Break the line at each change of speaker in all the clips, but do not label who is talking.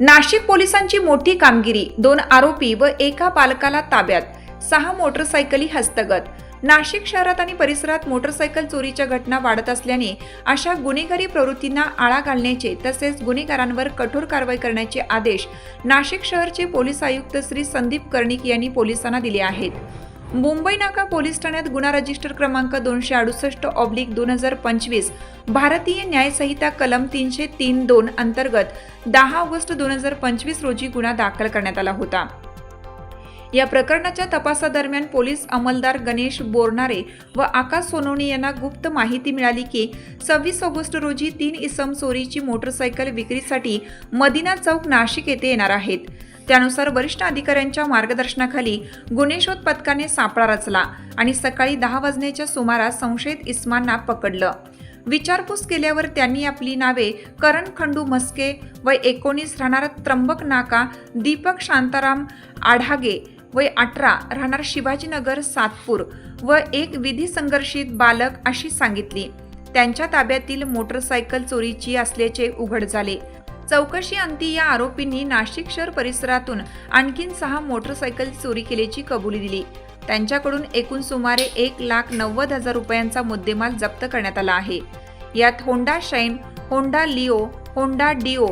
नाशिक पोलिसांची मोठी कामगिरी दोन आरोपी व एका बालकाला ताब्यात सहा मोटरसायकली हस्तगत. नाशिक शहरात आणि परिसरात मोटरसायकल चोरीच्या घटना वाढत असल्याने अशा गुन्हेगारी प्रवृत्तींना आळा घालण्याचे तसेच गुन्हेगारांवर कठोर कारवाई करण्याचे आदेश नाशिक शहरचे पोलीस आयुक्त श्री संदीप कर्णिक यांनी पोलिसांना दिले आहेत. मुंबई नाका पोलीस ठाण्यात गुन्हा रजिस्टर क्रमांक दोनशे अडुसष्ट ऑब्लिक दोन हजार पंचवीस भारतीय न्यायसंहिता कलम तीनशे तीन दोन अंतर्गत दहा ऑगस्ट दोन हजार पंचवीस रोजी गुन्हा दाखल करण्यात आला होता. या प्रकरणाच्या तपासादरम्यान पोलीस अंमलदार गणेश बोरनारे व आकाश सोनवणे यांना गुप्त माहिती मिळाली की सव्वीस ऑगस्ट रोजी तीन इसम चोरीची मोटरसायकल विक्रीसाठी मदिना चौक नाशिक येथे येणार आहेत. त्यानुसार वरिष्ठ अधिकाऱ्यांच्या मार्गदर्शनाखाली गुन्हे शोध पथकाने सापळा रचला आणि सकाळी दहा वाजण्याच्या सुमारास संशयित इस्मांना पकडलं. विचारपूस केल्यावर त्यांनी आपली नावे करण खंडू म्हस्के व एकोणीस राहणार त्र्यंबक नाका दीपक शांताराम आढागे वय अठरा राहणार शिवाजीनगर सातपूर व एक विधी संघर्षित बालक अशी सांगितली. त्यांच्या ताब्यातील मोटरसायकल चोरीची असल्याचे उघड झाले. चौकशी अंती या आरोपींनी नाशिक शहर परिसरातून आणखीन सहा मोटरसायकल चोरी केल्याची कबुली दिली. त्यांच्याकडून एकूण सुमारे एक लाख नव्वद हजार रुपयांचा मुद्देमाल जप्त करण्यात आला आहे. यात Honda Shine Honda Leo Honda Dio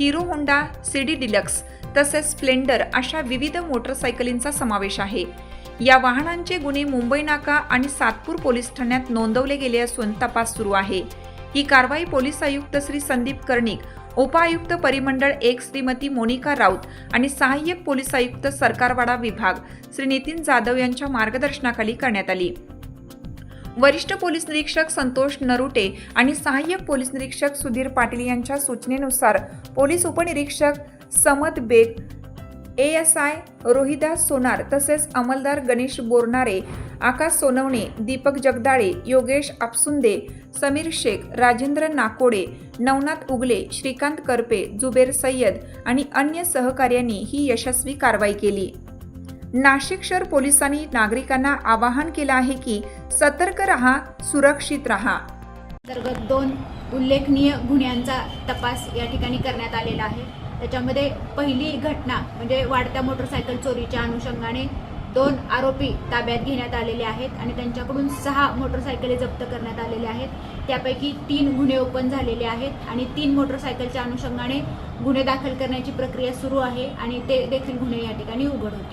Hero Honda CD Deluxe तसेच स्प्लेंडर अशा विविध मोटरसायकलींचा समावेश आहे. या वाहनांचे गुन्हे मुंबई नाका आणि सातपूर पोलीस ठाण्यात नोंदवले गेले असून तपास सुरू आहे. ही कारवाई पोलीस आयुक्त श्री संदीप कर्णिक उपायुक्त परिमंडळ एक श्रीमती मोनिका राऊत आणि सहाय्यक पोलीस आयुक्त सरकारवाडा विभाग श्री नितीन जाधव यांच्या मार्गदर्शनाखाली करण्यात आली. वरिष्ठ पोलीस निरीक्षक संतोष नरुटे आणि सहाय्यक पोलीस निरीक्षक सुधीर पाटील यांच्या सूचनेनुसार पोलीस उपनिरीक्षक Samad Baig A S I Rohidas Sonar तसेच अंमलदार गणेश बोरनारे आकाश सोनवणे दीपक जगदाळे योगेश आपसुंदे समीर शेख राजेंद्र नाकोडे नवनाथ उगले श्रीकांत करपे जुबेर सय्यद आणि अन्य सहकार्यांनी ही यशस्वी कारवाई केली. नाशिक शहर पोलिसांनी नागरिकांना आवाहन केलं आहे की सतर्क रहा सुरक्षित रहा.
अंतर्गत दोन उल्लेखनीय गुन्ह्यांचा तपास या ठिकाणी करण्यात आलेला आहे. त्याच्यामध्ये पहिली घटना म्हणजे वाढत्या मोटरसायकल चोरीच्या अनुषंगाने दोन आरोपी ताब्यात घेण्यात आलेले आहेत आणि त्यांच्याकडून सहा मोटरसायकली जप्त करण्यात आलेल्या आहेत. त्यापैकी तीन गुन्हे ओपन झालेले आहेत आणि तीन मोटरसायकलच्या अनुषंगाने गुन्हे दाखल करण्याची प्रक्रिया सुरू आहे आणि ते देखील गुन्हे या ठिकाणी उघड होते